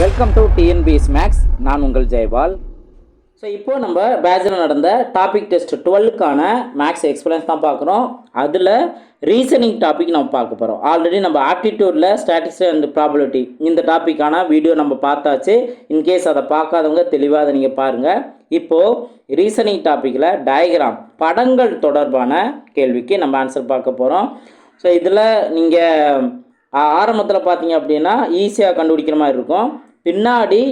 Welcome to TNPS maths நான் உங்கள் Jayapal so இப்போ நம்ம பேச்சில் நடந்த டாபிக் டெஸ்ட் டுவெல்லுக்கான மேக்ஸ் எக்ஸ்பீரியன்ஸ் தான் பார்க்குறோம். அதில் ரீசனிங் டாபிக் நம்ம பார்க்க போகிறோம் ஆல்ரெடி நம்ம ஆப்டிடியூடில் ஸ்டாட்டிஸ்டிக் அண்ட் ப்ராபபிலிட்டி இந்த டாப்பிக்கான வீடியோ நம்ம பார்த்தாச்சு. இன்கேஸ் அதை பார்க்காதவங்க தெளிவாக அதை நீங்கள் பாருங்கள் இப்போது ரீசனிங் டாப்பிக்கில் டயக்ராம் படங்கள் தொடர்பான கேள்விக்கு நம்ம ஆன்சர் பார்க்க போகிறோம் ஸோ இதில் நீங்கள் ஆரம்பத்தில் பார்த்தீங்க அப்படின்னா ஈஸியாக கண்டுபிடிக்கிற மாதிரி இருக்கும். பின்னாடி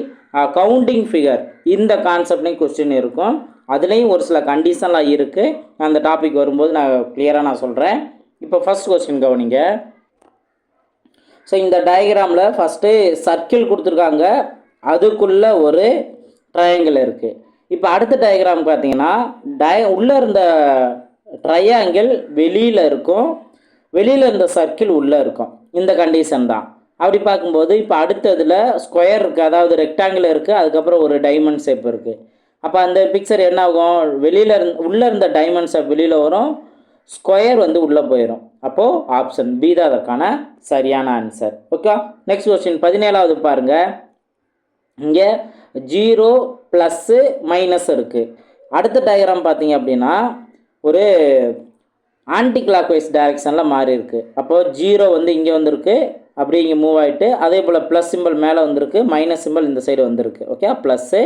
கவுண்டிங் ஃபிகர் இந்த கான்செப்ட்லேயும் கொஸ்டின் இருக்கும். அதுலேயும் ஒரு சில கண்டிஷன்லாம் இருக்குது அந்த டாபிக் வரும்போது நான் கிளியராக நான் சொல்கிறேன் இப்போ ஃபஸ்ட் கொஸ்டின் கவனிங்க. ஸோ இந்த டயக்ராமில் ஃபஸ்ட்டு சர்க்கிள் கொடுத்துருக்காங்க. அதுக்குள்ளே ஒரு ட்ரையாங்கிள் இருக்குது இப்போ அடுத்த டயக்ராம் பார்த்தீங்கன்னா டய உள்ளே இருந்த ட்ரையாங்கிள் வெளியில் இருக்கும். வெளியில் இருந்த சர்க்கிள் உள்ளே இருக்கும். இந்த கண்டிஷன் தான். அப்படி பார்க்கும்போது இப்போ அடுத்ததில் ஸ்கொயர் இருக்குது அதாவது ரெக்டாங்கிள் இருக்குது அதுக்கப்புறம் ஒரு டைமண்ட் ஷேப் இருக்குது அப்போ அந்த பிக்சர் என்ன ஆகும்? வெளியில் இருந் உள்ளே இருந்த டைமண்ட் ஷேப் வெளியில் வரும் ஸ்கொயர் வந்து உள்ளே போயிடும் அப்போது ஆப்ஷன் பி தான் அதற்கான சரியான ஆன்சர் ஓகே நெக்ஸ்ட் கொஸ்டின் பதினேழாவது பாருங்கள் இங்கே ஜீரோ ப்ளஸ்ஸு மைனஸ் இருக்குது அடுத்த டயக்ராம் பார்த்தீங்க அப்படின்னா ஒரு ஆன்டி கிளாக் வைஸ் டைரெக்ஷனில் மாறி இருக்கு. அப்போது ஜீரோ வந்து இங்கே வந்திருக்கு அப்படியே இங்கே மூவ் ஆகிட்டு அதே போல் ப்ளஸ் சிம்பிள் மேலே வந்திருக்கு மைனஸ் சிம்பிள் இந்த சைடு வந்திருக்கு. ஓகே ப்ளஸ்ஸு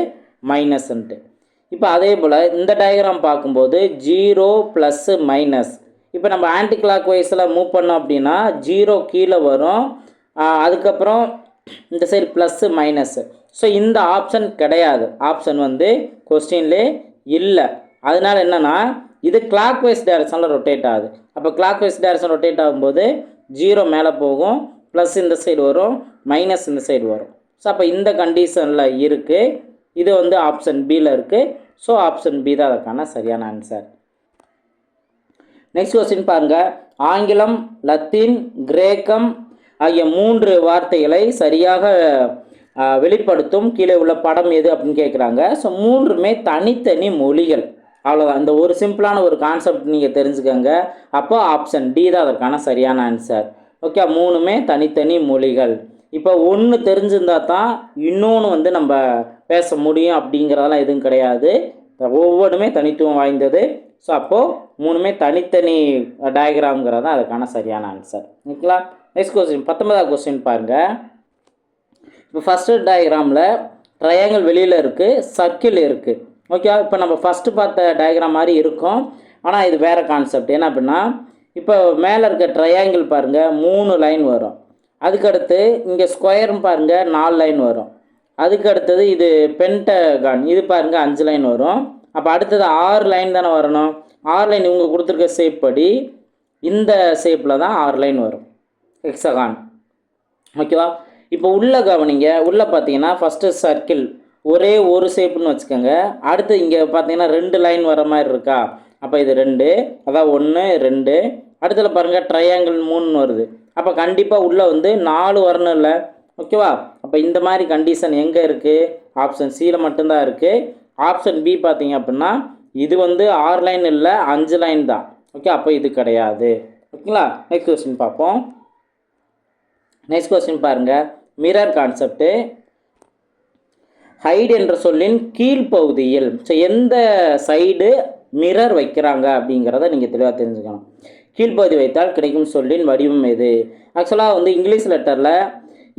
மைனஸ்ன்ட்டு இப்போ அதே போல் இந்த டயக்ராம் பார்க்கும்போது ஜீரோ ப்ளஸ்ஸு மைனஸ் இப்போ நம்ம ஆன்டி கிளாக் வைஸில் மூவ் பண்ணோம் அப்படின்னா ஜீரோ கீழே வரும் அதுக்கப்புறம் இந்த சைடு ப்ளஸ்ஸு மைனஸ்ஸு ஸோ இந்த ஆப்ஷன் கிடையாது. ஆப்ஷன் வந்து கொஸ்டின்லே இல்லை. அதனால என்னென்னா இது கிளாக் வைஸ் டைரக்ஷனில் ரொட்டேட் ஆகுது. அப்போ கிளாக் வைஸ் டைரக்ஷன் ரொட்டேட் ஆகும்போது ஜீரோ மேலே போகும் ப்ளஸ் இந்த சைடு வரும் மைனஸ் இந்த சைடு வரும். ஸோ அப்போ இந்த கண்டிஷனில் இருக்குது இது வந்து ஆப்ஷன் பியில் இருக்குது ஸோ ஆப்ஷன் பி தான் அதுக்கான சரியான ஆன்சர் நெக்ஸ்ட் கொஸ்டின் பாருங்க. ஆங்கிலம் லத்தீன் கிரேக்கம் ஆகிய மூன்று வார்த்தைகளை சரியாக வெளிப்படுத்தும் கீழே உள்ள படம் எது அப்படின்னு கேட்குறாங்க ஸோ மூன்றுமே தனித்தனி மொழிகள். அவ்வளோதான் இந்த ஒரு சிம்பிளான ஒரு கான்செப்ட் நீங்கள் தெரிஞ்சுக்கோங்க. அப்போ ஆப்ஷன் டி தான் அதற்கான சரியான ஆன்சர் ஓகே மூணுமே தனித்தனி மொழிகள். இப்போ ஒன்று தெரிஞ்சிருந்தா தான் இன்னொன்று வந்து நம்ம பேச முடியும் அப்படிங்கிறதெல்லாம் எதுவும் கிடையாது. ஒவ்வொன்றுமே தனித்துவம் வாய்ந்தது. ஸோ அப்போது மூணுமே தனித்தனி டயக்ராம்ங்கிறது தான் அதுக்கான சரியான ஆன்சர் ஓகேங்களா நெக்ஸ்ட் கொஸ்டின் பத்தொன்பதாவது கொஸ்டின் பாருங்கள் இப்போ ஃபஸ்ட்டு டயக்ராமில் ட்ரையாங்கிள் வெளியில் இருக்குது சர்க்கிள் இருக்குது ஓகே இப்போ நம்ம ஃபஸ்ட்டு பார்த்த டயக்ராம் மாதிரி இருக்கும். ஆனால் இது வேறு கான்செப்ட் என்ன அப்படின்னா இப்போ மேலே இருக்க ட்ரையாங்கிள் பாருங்கள் மூணு லைன் வரும். அதுக்கடுத்து இங்கே ஸ்கொயர்னு பாருங்கள் நாலு லைன் வரும். அதுக்கு அடுத்தது இது பென்டகான் இது பாருங்கள் அஞ்சு லைன் வரும். அப்போ அடுத்தது ஆறு லைன் தானே வரணும்? ஆறு லைன் இவங்க கொடுத்துருக்க ஷேப் படி இந்த ஷேப்பில் தான் ஆறு லைன் வரும். ஹெக்ஸகான் ஓகேவா இப்போ உள்ளே கவனிங்க உள்ளே பார்த்தீங்கன்னா ஃபஸ்ட்டு சர்க்கிள் ஒரே ஒரு ஷேப்புன்னு வச்சுக்கோங்க. அடுத்து இங்கே பார்த்தீங்கன்னா ரெண்டு லைன் வர மாதிரி இருக்கா? அப்போ இது ரெண்டு அதான் ஒன்று ரெண்டு. அடுத்ததுல பாருங்கள் ட்ரையாங்கிள் மூணுன்னு வருது. அப்போ கண்டிப்பாக உள்ளே வந்து நாலு வரணும் இல்லை? ஓகேவா அப்போ இந்த மாதிரி கண்டிஷன் எங்கே இருக்குது ஆப்ஷன் சியில் மட்டும்தான் இருக்குது ஆப்ஷன் பி பார்த்தீங்க அப்படின்னா இது வந்து ஆறு லைன் இல்லை அஞ்சு லைன் தான். ஓகே அப்போ இது கிடையாது. ஓகேங்களா நெக்ஸ்ட் கொஸ்டின் பார்ப்போம். நெக்ஸ்ட் கொஸ்டின் பாருங்கள் மிரர் கான்செப்ட்டு ஹைட் என்ற சொல்லின் கீழ்ப்பகுதியில் ஸோ எந்த சைடு மிரர் வைக்கிறாங்க அப்படிங்கிறத நீங்கள் தெளிவாக தெரிஞ்சுக்கணும். கீழ்ப்பகுதி வைத்தால் கிடைக்கும் சொல்லின் வடிவம் எது? ஆக்சுவலாக வந்து இங்கிலீஷ் லெட்டரில்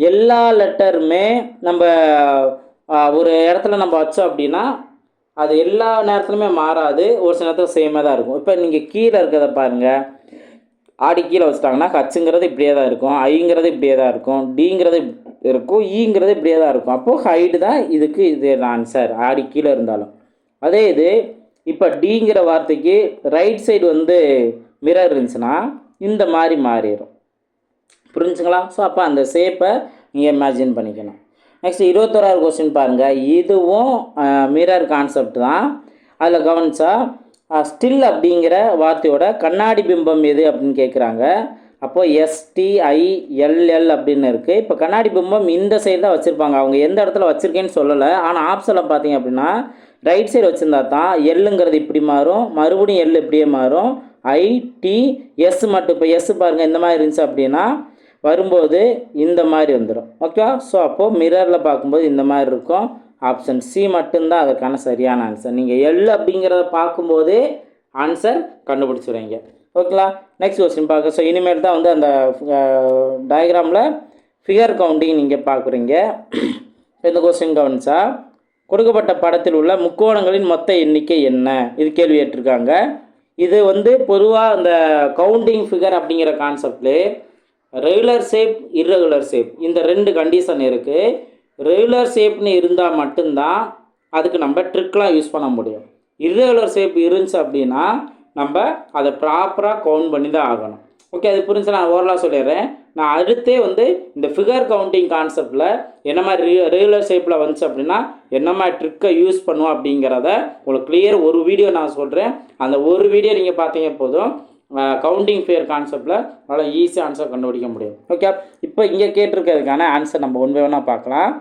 எல்லா லெட்டருமே நம்ம ஒரு இடத்துல நம்ம வச்சோம் அப்படின்னா அது எல்லா நேரத்துலையுமே மாறாது. ஒரு சில நேரத்தில் சேமாக தான் இருக்கும். இப்போ நீங்கள் கீழே இருக்கிறத பாருங்கள் ஆடி கீழே வச்சிட்டாங்கன்னா ஹச்சுங்கிறது இப்படியே தான் இருக்கும் ஐங்கிறது இப்படியே தான் இருக்கும் டிங்கிறது இருக்கும் ஈங்கிறது இப்படியே தான் இருக்கும். அப்போது ஹைடு தான் இதுக்கு இது ஆன்சர் ஆடி கீழே இருந்தாலும். அதே இது இப்போ டிங்கிற வார்த்தைக்கு ரைட் சைடு வந்து மிரர் இருந்துச்சுன்னா இந்த மாதிரி மாறிடும். புரிஞ்சுங்களா? ஸோ அப்போ அந்த ஷேப்பை நீங்கள் இமேஜின் பண்ணிக்கணும். நெக்ஸ்ட் இருபத்தோராவது கொஸ்டின் பாருங்கள் இதுவும் மிரர் கான்செப்ட் தான். அதில் கவனித்தா ஸ்டில் அப்படிங்கிற வார்த்தையோட கண்ணாடி பிம்பம் எது அப்படின்னு கேட்குறாங்க அப்போது எஸ்டிஐஎல்எல் அப்படின்னு இருக்குது இப்போ கண்ணாடி பிம்பம் இந்த சைடு தான் வச்சுருப்பாங்க. அவங்க எந்த இடத்துல வச்சுருக்கேன்னு சொல்லலை. ஆனால் ஆப்ஷனில் பார்த்தீங்க அப்படின்னா ரைட் சைடு வச்சுருந்தா தான் எல்லுங்கிறது இப்படி மாறும். மறுபடியும் எல் இப்படியே மாறும். ஐடி எஸ் மட்டும். இப்போ எஸ் பாருங்கள் இந்த மாதிரி இருந்துச்சு அப்படின்னா வரும்போது இந்த மாதிரி வந்துடும் ஓகே ஸோ அப்போது மிரரில் பார்க்கும்போது இந்த மாதிரி இருக்கும். ஆப்ஷன் சி மட்டும்தான் அதற்கான சரியான ஆன்சர் நீங்கள் எல் அப்படிங்கிறத பார்க்கும்போதே ஆன்சர் கண்டுபிடிச்சிடுவீங்க. ஓகேங்களா நெக்ஸ்ட் கொஸ்டின் பார்க்க. ஸோ இனிமேல் தான் வந்து அந்த டயக்ராமில் ஃபிகர் கவுண்டிங் நீங்கள் பார்க்குறீங்க. இந்த கொஸ்டின் கவனிச்சா கொடுக்கப்பட்ட படத்தில் உள்ள முக்கோணங்களின் மொத்த எண்ணிக்கை என்ன? இது கேள்வி கேட்டிருக்காங்க இது வந்து பொதுவாக அந்த கவுண்டிங் ஃபிகர் அப்படிங்கிற கான்செப்ட்லே ரெகுலர் ஷேப் இர்ரெகுலர் ஷேப் இந்த ரெண்டு கண்டிஷன் இருக்குது ரெகுலர் ஷேப்னு இருந்தால் மட்டும்தான் அதுக்கு நம்ம ட்ரிக்லாம் யூஸ் பண்ண முடியும். இர்ரெகுலர் ஷேப் இருந்துச்சு அப்படின்னா நம்ம அதை ப்ராப்பராக கவுண்ட் பண்ணி தான் ஆகணும். ஓகே அது புரிஞ்சு நான் ஓரலாக சொல்லிடுறேன். நான் அடுத்தே வந்து இந்த ஃபிகர் கவுண்டிங் கான்செப்டில் என்ன மாதிரி ரெகுலர் ஷேப்பில் வந்துச்சு அப்படின்னா என்ன மாதிரி ட்ரிக்கை யூஸ் பண்ணுவோம் அப்படிங்கிறத உங்களுக்கு கிளியர் ஒரு வீடியோ நான் சொல்கிறேன் அந்த ஒரு வீடியோ நீங்கள் பார்த்தீங்க போதும். கவுண்டிங் ஃபேர் கான்செப்டில் நல்லா ஈஸியாக ஆன்சர் கண்டுபிடிக்க முடியும். ஓகே இப்போ இங்கே கேட்டிருக்கிறதுக்கான ஆன்சர் நம்ம ஒன் வேணால் பார்க்கலாம்.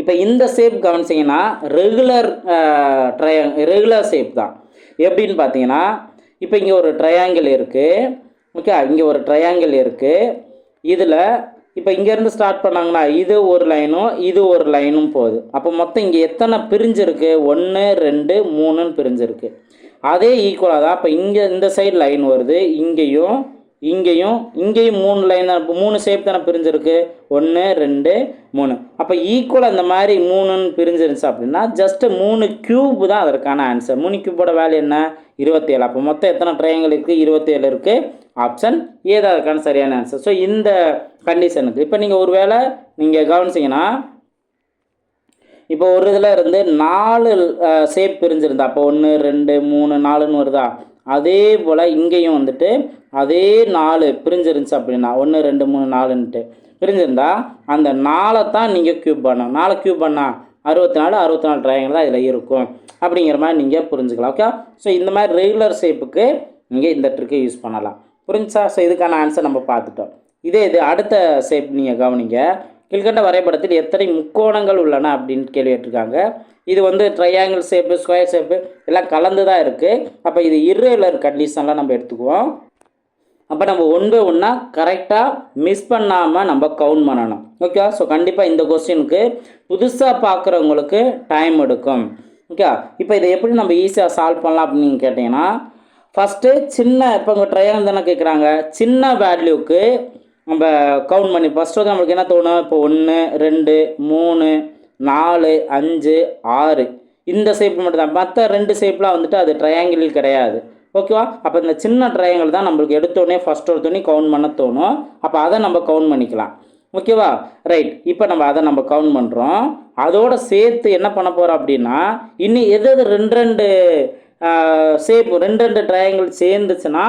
இப்போ இந்த ஷேப் கவனிச்சிங்கன்னா ரெகுலர் ட்ரையா ரெகுலர் ஷேப் தான். எப்படின்னு பார்த்தீங்கன்னா இப்போ இங்கே ஒரு ட்ரையாங்கிள் இருக்குது ஓகே இங்கே ஒரு ட்ரையாங்கிள் இருக்குது இதில் இப்போ இங்கேருந்து ஸ்டார்ட் பண்ணாங்கன்னா இது ஒரு லைனும் இது ஒரு லைனும் போகுது. அப்போ மொத்தம் இங்கே எத்தனை பிரிஞ்சிருக்கு? ஒன்று ரெண்டு மூணுன்னு பிரிஞ்சிருக்கு. அதே ஈக்குவலாக தான். இப்போ இங்கே இந்த சைடு லைன் வருது. இங்கேயும் இங்கேயும் இங்கேயும் மூணு லைன் தான் இப்போ மூணு ஷேப் தானே பிரிஞ்சிருக்கு? ஒன்று ரெண்டு மூணு. அப்போ ஈக்குவலாக இந்த மாதிரி மூணுன்னு பிரிஞ்சிருந்துச்சு அப்படின்னா ஜஸ்ட்டு மூணு க்யூப் தான் அதற்கான ஆன்சர் மூணு க்யூப்போட வேல்யூ என்ன? இருபத்தேழு. அப்போ மொத்தம் எத்தனை ட்ரையாங்கிள் இருக்குது இருபத்தேழு இருக்குது ஆப்ஷன் ஏதா அதற்கான சரியான ஆன்சர் ஸோ இந்த கண்டிஷனுக்கு இப்போ நீங்கள் ஒரு வேளை நீங்கள் கவனிச்சிங்கன்னா இப்போ ஒரு இதில் இருந்து நாலு ஷேப் பிரிஞ்சிருந்தா அப்போ ஒன்று ரெண்டு மூணு நாலுன்னு வருதா? அதே போல் இங்கேயும் வந்துட்டு அதே நாலு பிரிஞ்சிருந்துச்சு அப்படின்னா ஒன்று ரெண்டு மூணு நாலுன்ட்டு பிரிஞ்சிருந்தா அந்த நாளை தான் நீங்கள் க்யூப் பண்ணணும். நாலு க்யூப் பண்ணால் அறுபத்தி நாலு அறுபத்தி நாலு ட்ரையாங்கிள் தான் இதில் இருக்கும். அப்படிங்கிற மாதிரி நீங்கள் புரிஞ்சுக்கலாம் ஓகே ஸோ இந்த மாதிரி ரெகுலர் ஷேப்புக்கு நீங்கள் இந்த ட்ரிக்கை யூஸ் பண்ணலாம். புரிஞ்சா ஸோ இதுக்கான ஆன்சர் நம்ம பார்த்துட்டோம். இதே இது அடுத்த ஷேப் நீங்கள் கவனிங்க. கீழ்கண்ட வரைபடத்தில் எத்தனை முக்கோணங்கள் உள்ளன அப்படின்னு கேள்வி கேட்டிருக்காங்க. இது வந்து ட்ரையாங்கிள் ஷேப்பு ஸ்கொயர் ஷேப்பு எல்லாம் கலந்து தான் இருக்குது அப்போ இது இர்ரெகுலர் கண்டிஷன்லாம் நம்ம எடுத்துக்குவோம். அப்போ நம்ம ஒன்று ஒன்றா கரெக்டாக மிஸ் பண்ணாமல் நம்ம கவுண்ட் பண்ணணும். ஓகே ஸோ கண்டிப்பாக இந்த கொஸ்டினுக்கு புதுசாக பார்க்குறவங்களுக்கு டைம் எடுக்கும். ஓகே இப்போ இதை எப்படி நம்ம ஈஸியாக சால்வ் பண்ணலாம் அப்படின்னு கேட்டிங்கன்னா ஃபஸ்ட்டு சின்ன இப்போ உங்கள் ட்ரையாங்கிள் தானே கேட்குறாங்க சின்ன வேல்யூக்கு நம்ம கவுண்ட் பண்ணி ஃபஸ்ட்டு வந்து நம்மளுக்கு என்ன தோணும்? இப்போ ஒன்று ரெண்டு மூணு நாலு அஞ்சு ஆறு. இந்த ஷேப் மட்டும் தான் மற்ற ரெண்டு ஷேப்லாம் வந்துட்டு அது ட்ரையாங்கிள் கிடையாது. ஓகேவா அப்போ இந்த சின்ன ட்ரையாங்கிள் தான் நம்மளுக்கு எடுத்தோடனே ஃபஸ்ட் எடுத்தோடனே கவுண்ட் பண்ண தோணும். அப்போ அதை நம்ம கவுண்ட் பண்ணிக்கலாம். ஓகேவா ரைட் இப்போ நம்ம அதை நம்ம கவுண்ட் பண்ணுறோம் அதோட சேர்த்து என்ன பண்ண போகிறோம் அப்படின்னா இன்னும் எது எது ரெண்டு ரெண்டு ஷேப் ரெண்டு ரெண்டு ட்ரையாங்கிள் சேர்ந்துச்சுன்னா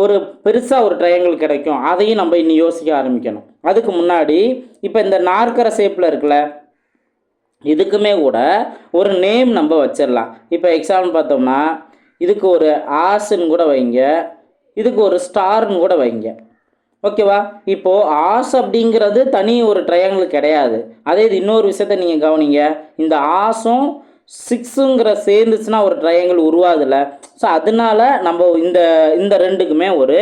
ஒரு பெருசாக ஒரு ட்ரையாங்கிள் கிடைக்கும். அதையும் நம்ம இன்னும் யோசிக்க ஆரம்பிக்கணும். அதுக்கு முன்னாடி இப்போ இந்த நாற்கர ஷேப்பில் இருக்குல்ல இதுக்குமே கூட ஒரு நேம் நம்ம வச்சிடலாம். இப்போ எக்ஸாம்பிள் பார்த்தோம்னா இதுக்கு ஒரு ஆஸ்ன்னு கூட வைங்க. இதுக்கு ஒரு ஸ்டார்னு கூட வைங்க. ஓகேவா இப்போது ஆஸ் அப்படிங்கிறது தனி ஒரு ட்ரையாங்கிள் கிடையாது. அதே இது இன்னொரு விஷயத்த நீங்கள் கவனிங்க. இந்த ஆஸும் சிக்ஸுங்கிற சேர்ந்துச்சுன்னா ஒரு ட்ரையாங்கிள் உருவாதில்ல ஸோ அதனால நம்ம இந்த இந்த ரெண்டுக்குமே ஒரு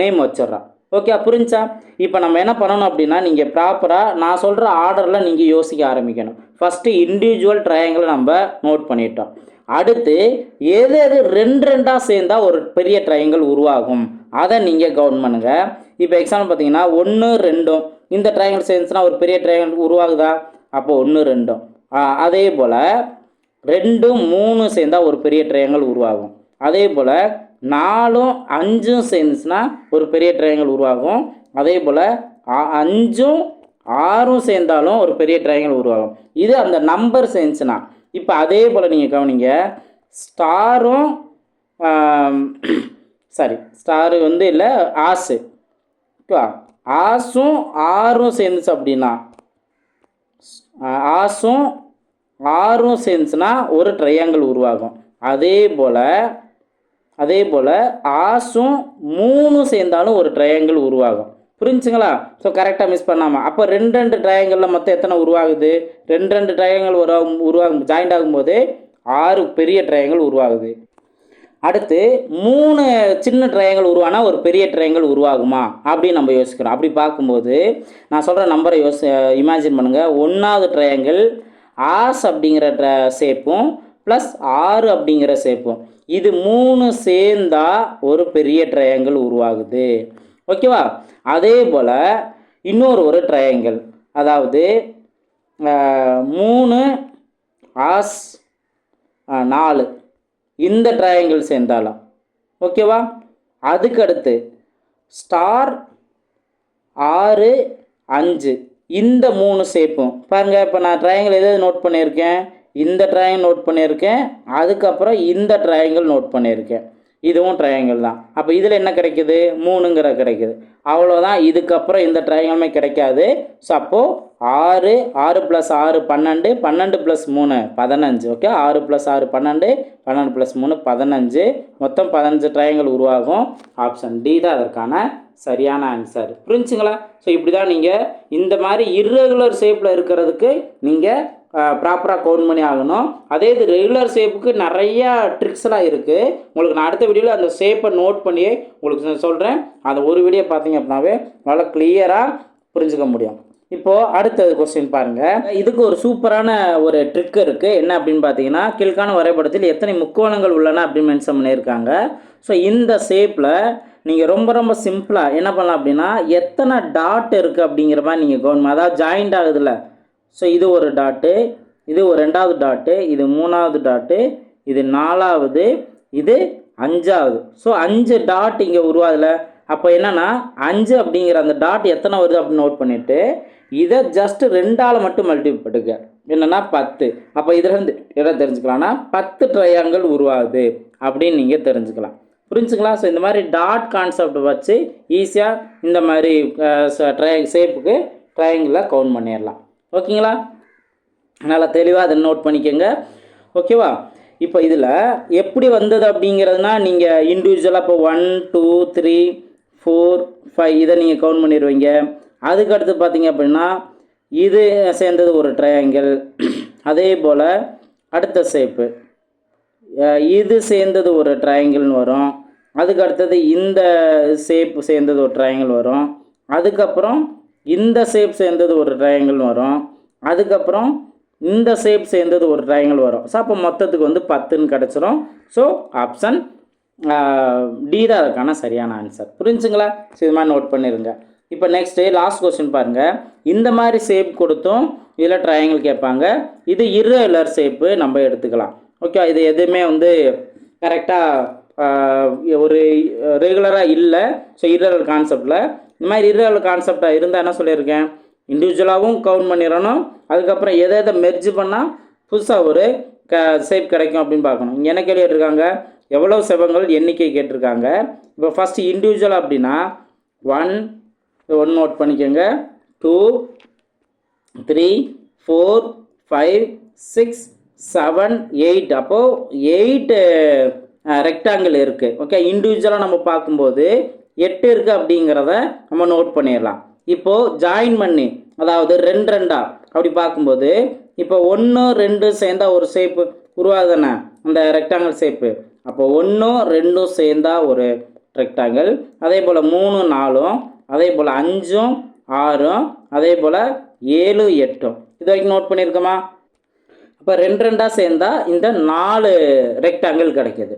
நேம் வச்சிடுறோம். ஓகே புரிஞ்சா? இப்போ நம்ம என்ன பண்ணணும் அப்படின்னா நீங்கள் ப்ராப்பராக நான் சொல்கிற ஆர்டரில் நீங்கள் யோசிக்க ஆரம்பிக்கணும். ஃபஸ்ட்டு இண்டிவிஜுவல் ட்ரையாங்கிளை நம்ம நோட் பண்ணிட்டோம். அடுத்து எது எது ரெண்டு ரெண்டாக சேர்ந்தா ஒரு பெரிய ட்ரையாங்கிள் உருவாகும்? அதை நீங்கள் கவுன் பண்ணுங்கள் இப்போ எக்ஸாம்பிள் பார்த்தீங்கன்னா ஒன்று ரெண்டும். இந்த ட்ரையாங்கிள் சேர்ந்துச்சுன்னா ஒரு பெரிய ட்ரையாங்கிள் உருவாகுதா? அப்போ ஒன்று ரெண்டும். அதே போல் ரெண்டும் மூணு சேர்ந்தால் ஒரு பெரிய ட்ரையாங்கல் உருவாகும். அதே போல் நாலும் அஞ்சும் சேர்ந்துச்சுன்னா ஒரு பெரிய ட்ரையாங்கல் உருவாகும். அதே போல் அஞ்சும் ஆறும் சேர்ந்தாலும் ஒரு பெரிய ட்ரையாங்கல் உருவாகும். இது அந்த நம்பர் சேர்ந்துச்சுன்னா இப்போ அதே போல் நீங்கள் கவனிங்க ஸ்டாரும் சாரி ஸ்டாரு வந்து இல்லை ஆசு. ஓகேவா? ஆசும் ஆறும் சேர்ந்துச்சு அப்படின்னா ஆசும் ஆறும் சேர்ந்துச்சுன்னா ஒரு ட்ரையாங்கிள் உருவாகும். அதே போல் அதே போல் ஆசும் மூணும் சேர்ந்தாலும் ஒரு ட்ரையாங்கிள் உருவாகும். புரிஞ்சுங்களா? ஸோ கரெக்டாக மிஸ் பண்ணாமல் அப்போ ரெண்டு ரெண்டு ட்ரையாங்கிளில் மொத்தம் எத்தனை உருவாகுது? ரெண்டு ரெண்டு ட்ரையாங்கிள் உருவாகும் உருவாகும் ஜாயிண்ட் ஆகும்போது ஆறு பெரிய ட்ரையாங்கிள் உருவாகுது. அடுத்து மூணு சின்ன ட்ரையாங்கிள் உருவானா ஒரு பெரிய ட்ரையாங்கிள் உருவாகுமா? அப்படின்னு நம்ம யோசிக்கிறோம். அப்படி பார்க்கும்போது நான் சொல்கிற நம்பரை யோசி இமேஜின் பண்ணுங்கள் ஒன்றாவது ட்ரையாங்கிள் ஆஸ் அப்படிங்கிற ட்ர ஷேப்பும் ப்ளஸ் ஆறு அப்படிங்கிற ஷேப்பும் இது மூணு சேர்ந்தா ஒரு பெரிய ட்ரையாங்கிள் உருவாகுது. ஓகேவா அதே போல் இன்னொரு ஒரு ட்ரையாங்கிள் அதாவது மூணு ஆஸ் நாலு. இந்த ட்ரையாங்கிள் சேர்ந்தாலும். ஓகேவா அதுக்கடுத்து ஸ்டார் ஆறு அஞ்சு. இந்த மூணு ஷேப்பும் பாருங்கள் இப்போ நான் ட்ரையாங்கிள் எது நோட் பண்ணியிருக்கேன்? இந்த ட்ரையாங்கிள் நோட் பண்ணியிருக்கேன். அதுக்கப்புறம் இந்த ட்ரையாங்கிள் நோட் பண்ணியிருக்கேன். இதுவும் ட்ரையாங்கிள் தான். அப்போ இதில் என்ன கிடைக்குது? மூணுங்கிற கிடைக்குது. அவ்வளோதான் இதுக்கப்புறம் இந்த ட்ரையாங்கிளுமே கிடைக்காது. ஸோ அப்போது ஆறு ஆறு ப்ளஸ் ஆறு பன்னெண்டு பன்னெண்டு ப்ளஸ் மூணு பதினஞ்சு ஓகே ஆறு ப்ளஸ் ஆறு பன்னெண்டு பன்னெண்டு ப்ளஸ் மூணு பதினஞ்சு. மொத்தம் பதினஞ்சு ட்ரையாங்கிள் உருவாகும். ஆப்ஷன் டி தான் அதற்கான சரியான ஆன்சர் புரிஞ்சுங்களா? ஸோ இப்படி தான் நீங்கள் இந்த மாதிரி இர்ரெகுலர் ஷேப்பில் இருக்கிறதுக்கு நீங்கள் ப்ராப்பராக கவுண்ட் பண்ணி ஆகணும். அதே இது ரெகுலர் ஷேப்புக்கு நிறையா ட்ரிக்ஸ்லாம் இருக்குது உங்களுக்கு நான் அடுத்த வீடியோவில் அந்த ஷேப்பை நோட் பண்ணி உங்களுக்கு சொல்கிறேன் அந்த ஒரு வீடியோ பார்த்தீங்க அப்படின்னாவே நல்லா கிளியராக புரிஞ்சுக்க முடியும். இப்போது அடுத்தது கொஸ்டின் பாருங்கள் இதுக்கு ஒரு சூப்பரான ஒரு ட்ரிக் இருக்குது என்ன அப்படின்னு பார்த்தீங்கன்னா கீழ்கான வரைபடத்தில் எத்தனை முக்கோணங்கள் உள்ளன அப்படின்னு மென்ஷன் பண்ணியிருக்காங்க. ஸோ இந்த ஷேப்பில் நீங்கள் ரொம்ப ரொம்ப சிம்பிளாக என்ன பண்ணலாம் அப்படின்னா எத்தனை டாட் இருக்குது அப்படிங்கிற மாதிரி நீங்கள் கவனம் அதாவது ஜாயிண்ட் ஆகுதுல்ல ஸோ இது ஒரு டாட்டு இது ஒரு ரெண்டாவது டாட்டு இது மூணாவது டாட்டு இது நாலாவது இது அஞ்சாவது. ஸோ அஞ்சு டாட் இங்கே உருவாதுல அப்போ என்னென்னா அஞ்சு அப்படிங்கிற அந்த டாட் எத்தனை வருது அப்படின்னு நோட் பண்ணிவிட்டு இதை ஜஸ்ட் ரெண்டால் மட்டும் மல்டிபிள் என்னென்னா பத்து. அப்போ இதுலேருந்து எதை தெரிஞ்சுக்கலாம்னா பத்து ட்ரையாங்கிள் உருவாகுது அப்படின்னு நீங்கள் தெரிஞ்சுக்கலாம். புரிஞ்சுங்களா? ஸோ இந்த மாதிரி டாட் கான்செப்ட் வச்சு ஈஸியாக இந்த மாதிரி ட்ரை ஷேப்புக்கு ட்ரையாங்கிளில் கவுண்ட் பண்ணிடலாம். ஓகேங்களா? நல்லா தெளிவாக அதை நோட் பண்ணிக்கோங்க. ஓகேவா? இப்போ இதில் எப்படி வந்தது அப்படிங்கிறதுனா நீங்கள் இண்டிவிஜுவலாக இப்போ one two three four five இதை நீங்கள் கவுண்ட் பண்ணிடுவீங்க. அதுக்கடுத்து பார்த்தீங்க அப்படின்னா இது சேர்ந்தது ஒரு ட்ரையாங்கிள் அதே போல் அடுத்த ஷேப்பு இது சேர்ந்தது ஒரு ட்ரையாங்கிள்னு வரும். அதுக்கு அடுத்தது இந்த ஷேப் சேர்ந்தது ஒரு ட்ரையாங்கிள் வரும். அதுக்கப்புறம் இந்த ஷேப் சேர்ந்தது ஒரு ட்ரையாங்கிள்னு வரும். அதுக்கப்புறம் இந்த ஷேப் சேர்ந்தது ஒரு ட்ரையாங்கிள் வரும். ஸோ அப்போ மொத்தத்துக்கு வந்து பத்துன்னு கிடச்சிரும். ஸோ ஆப்ஷன் டி தான் அதுக்கான சரியான ஆன்சர் புரிஞ்சுங்களா? ஸோ இது மாதிரி நோட் பண்ணிடுங்க இப்போ நெக்ஸ்ட்டு லாஸ்ட் கொஸ்டின் பாருங்கள் இந்த மாதிரி ஷேப் கொடுத்தும் இதில் ட்ரையாங்கிள் கேட்பாங்க. இது irregular ஷேப்பு நம்ம எடுத்துக்கலாம். ஓகே இது எதுவுமே வந்து கரெக்டாக ஒரு ரெகுலராக இல்லை. ஸோ irregular கான்செப்டில் இந்த மாதிரி irregular கான்செப்டாக இருந்தால் என்ன சொல்லியிருக்கேன்? இண்டிவிஜுவலாகவும் கவுண்ட் பண்ணிடணும். அதுக்கப்புறம் எதை எதை மெர்ஜ் பண்ணால் புதுசாக ஒரு க ஷேப் கிடைக்கும் அப்படின்னு பார்க்கணும். இங்கே என்ன கேள்வி இருக்காங்க எவ்வளோ செவங்கள் எண்ணிக்கை கேட்டிருக்காங்க? இப்போ ஃபஸ்ட்டு இண்டிவிஜுவல் அப்படின்னா ஒன் ஒன் நோட் பண்ணிக்கோங்க. Two three four five six seven eight அப்போது எயிட்டு ரெக்டாங்கிள் இருக்குது ஓகே இண்டிவிஜுவலாக நம்ம பார்க்கும்போது எட்டு இருக்குது அப்படிங்கிறத நம்ம நோட் பண்ணிடலாம். இப்போது ஜாயின் பண்ணி. அதாவது ரெண்டு ரெண்டா அப்படி பார்க்கும்போது இப்போ ஒன்று ரெண்டு சேர்ந்தா ஒரு ஷேப்பு உருவாகுதானே அந்த ரெக்டாங்கிள் ஷேப்பு அப்போ ஒன்றும் ரெண்டும் சேர்ந்தா ஒரு ரெக்டாங்கிள் அதே போல் மூணு நாலும் அதே போல் அஞ்சும் ஆறும் அதே போல் ஏழு எட்டும். இது வரைக்கும் நோட் பண்ணியிருக்கோமா? அப்போ ரெண்டு ரெண்டாக சேர்ந்தா இந்த நாலு ரெக்டாங்கிள் கிடைக்கிது.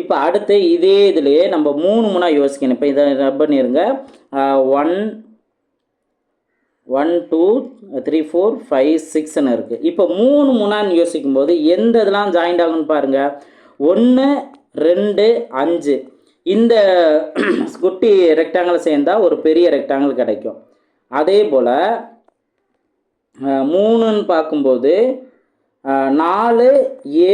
இப்போ அடுத்து இதே இதுலேயே நம்ம மூணு மூணாக யோசிக்கணும். இப்போ இதை ரப் பண்ணிடுங்க one one two three four five சிக்ஸ்னு இருக்குது இப்போ மூணு மூணான்னு யோசிக்கும்போது எந்த இதெல்லாம் ஜாயிண்ட் ஆகும்னு பாருங்கள் ஒன்று ரெண்டு அஞ்சு. இந்த குட்டி ரெக்டாங்கில் சேர்ந்தா ஒரு பெரிய ரெக்டாங்கிள் கிடைக்கும். அதே போல் மூணுன்னு பார்க்கும்போது நாலு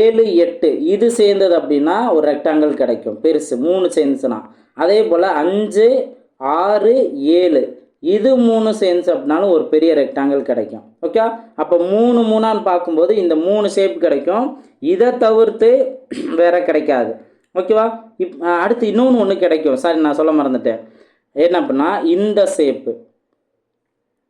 ஏழு எட்டு. இது சேர்ந்தது அப்படின்னா ஒரு ரெக்டாங்கிள் கிடைக்கும். பெருசு மூணு சேர்ந்துச்சுன்னா. அதே போல் அஞ்சு ஆறு ஏழு. இது மூணு சேர்ந்துச்சு அப்படின்னாலும் ஒரு பெரிய ரெக்டாங்கிள் கிடைக்கும். ஓகே அப்போ மூணு மூணான்னு பார்க்கும்போது இந்த மூணு ஷேப் கிடைக்கும். இதை தவிர்த்து வேற கிடைக்காது. ஓகேவா இப் அடுத்து இன்னொன்று ஒன்று கிடைக்கும். சாரி நான் சொல்ல மறந்துட்டேன். என்ன அப்படின்னா இந்த ஷேப்பு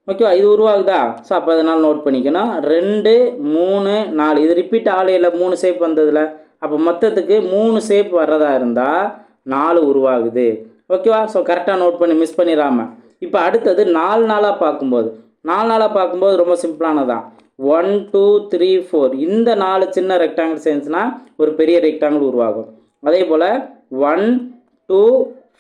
ஓகேவா இது உருவாகுதா? ஸோ அப்போ அதனால் நோட் பண்ணிக்கணும். ரெண்டு மூணு நாலு. இது ரிப்பீட் ஆலையில் மூணு ஷேப் வந்ததில். அப்போ மொத்தத்துக்கு மூணு ஷேப் வர்றதா இருந்தால் நாலு உருவாகுது. ஓகேவா ஸோ கரெக்டாக நோட் பண்ணி மிஸ் பண்ணிடாமல் இப்போ அடுத்தது நாலு நாளாக பார்க்கும்போது நாலு நாளாக பார்க்கும்போது ரொம்ப சிம்பிளானதான். ஒன் டூ த்ரீ ஃபோர் இந்த நாலு சின்ன ரெக்டாங்கிள் சேர்ந்துச்சுன்னா ஒரு பெரிய ரெக்டாங்கிள் உருவாகும். அதே போல் ஒன் டூ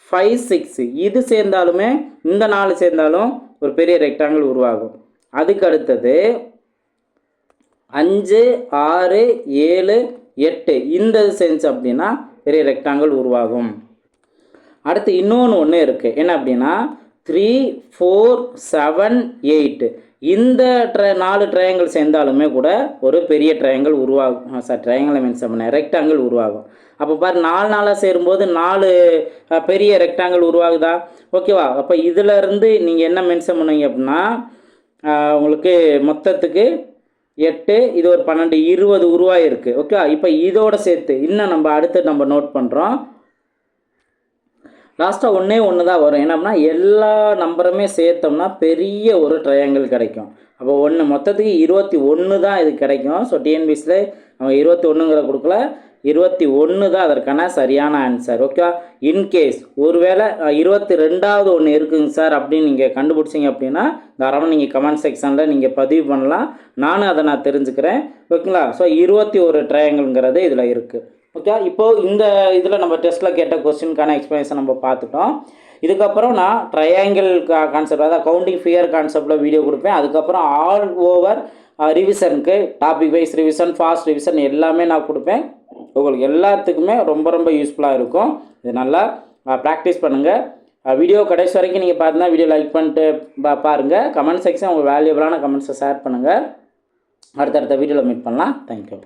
ஃபைவ் சிக்ஸ் இது சேர்ந்தாலுமே இந்த நாலு சேர்ந்தாலும் ஒரு பெரிய ரெக்டாங்கிள் உருவாகும். அதுக்கு அடுத்தது அஞ்சு ஆறு ஏழு எட்டு. இந்த இது சேர்ந்துச்சு அப்படின்னா பெரிய ரெக்டாங்கிள் உருவாகும். அடுத்து இன்னொன்று ஒன்று இருக்குது என்ன அப்படின்னா த்ரீ ஃபோர் செவன் எயிட் இந்த ட்ரை நாலு ட்ரையாங்கிள் சேர்ந்தாலுமே கூட ஒரு பெரிய ட்ரையாங்கிள் உருவாகும். சார் ட்ரையாங்கிள் மீன்ஸ் பண்ண ரெக்டாங்கிள் உருவாகும். அப்போ பாரு நாலு நாளாக சேரும்போது நாலு பெரிய ரெக்டாங்கிள் உருவாகுதா? ஓகேவா அப்போ இதிலருந்து நீங்கள் என்ன மென்ஷன் பண்ணுவீங்க அப்படின்னா உங்களுக்கு மொத்தத்துக்கு எட்டு இது ஒரு பன்னெண்டு இருபது உருவாயிருக்கு. ஓகே இப்போ இதோட சேர்த்து இன்னும் நம்ம அடுத்து நம்ம நோட் பண்ணுறோம் லாஸ்ட்டாக ஒன்றே ஒன்று தான் வரும். என்னம்னா எல்லா நம்பருமே சேர்த்தோம்னா பெரிய ஒரு ட்ரையாங்கிள் கிடைக்கும். அப்போ ஒன்று மொத்தத்துக்கு இருபத்தி ஒன்று தான் இது கிடைக்கும். ஸோ டிஎன்பிஎஸில் அவங்க இருபத்தி ஒன்றுங்கிற கொடுக்கல. இருபத்தி ஒன்று தான் அதற்கான சரியான ஆன்சர் ஓகே இன்கேஸ் ஒருவேளை இருபத்தி ரெண்டாவது ஒன்று இருக்குங்க சார் அப்படின்னு நீங்கள் கண்டுபிடிச்சிங்க அப்படின்னா தாராளமாக நீங்கள் கமெண்ட் செக்ஷனில் நீங்கள் பதிவு பண்ணலாம். நானும் அதை நான் தெரிஞ்சுக்கிறேன். ஓகேங்களா ஸோ இருபத்தி ஒரு ட்ரையாங்கிள்ங்கிறது இதில் இருக்குது ஓகே இப்போது இந்த இதில் நம்ம டெஸ்ட்டில் கேட்ட கொஸ்டினுக்கான எக்ஸ்ப்ளனேஷன் நம்ம பார்த்துட்டோம். இதுக்கப்புறம் நான் ட்ரையாங்கிள் கான்செப்ட் அதாவது கவுண்டிங் ஃபியர் கான்செப்டில் வீடியோ கொடுப்பேன். அதுக்கப்புறம் all over ரிவிஷனுக்கு topic wise revision fast revision எல்லாமே நான் கொடுப்பேன். உங்களுக்கு எல்லாத்துக்குமே ரொம்ப ரொம்ப யூஸ்ஃபுல்லாக இருக்கும். இது நல்லா ப்ராக்டிஸ் பண்ணுங்கள் வீடியோ கடைசி வரைக்கும் நீங்கள் பார்த்தீங்கன்னா வீடியோ லைக் பண்ணிட்டு பா பாருங்கள் கமெண்ட் செக்ஷன் உங்கள் வேல்யூபிளான கமெண்ட்ஸை ஷேர் பண்ணுங்கள் அடுத்தடுத்த வீடியோவில் மீட் பண்ணலாம். தேங்க்யூ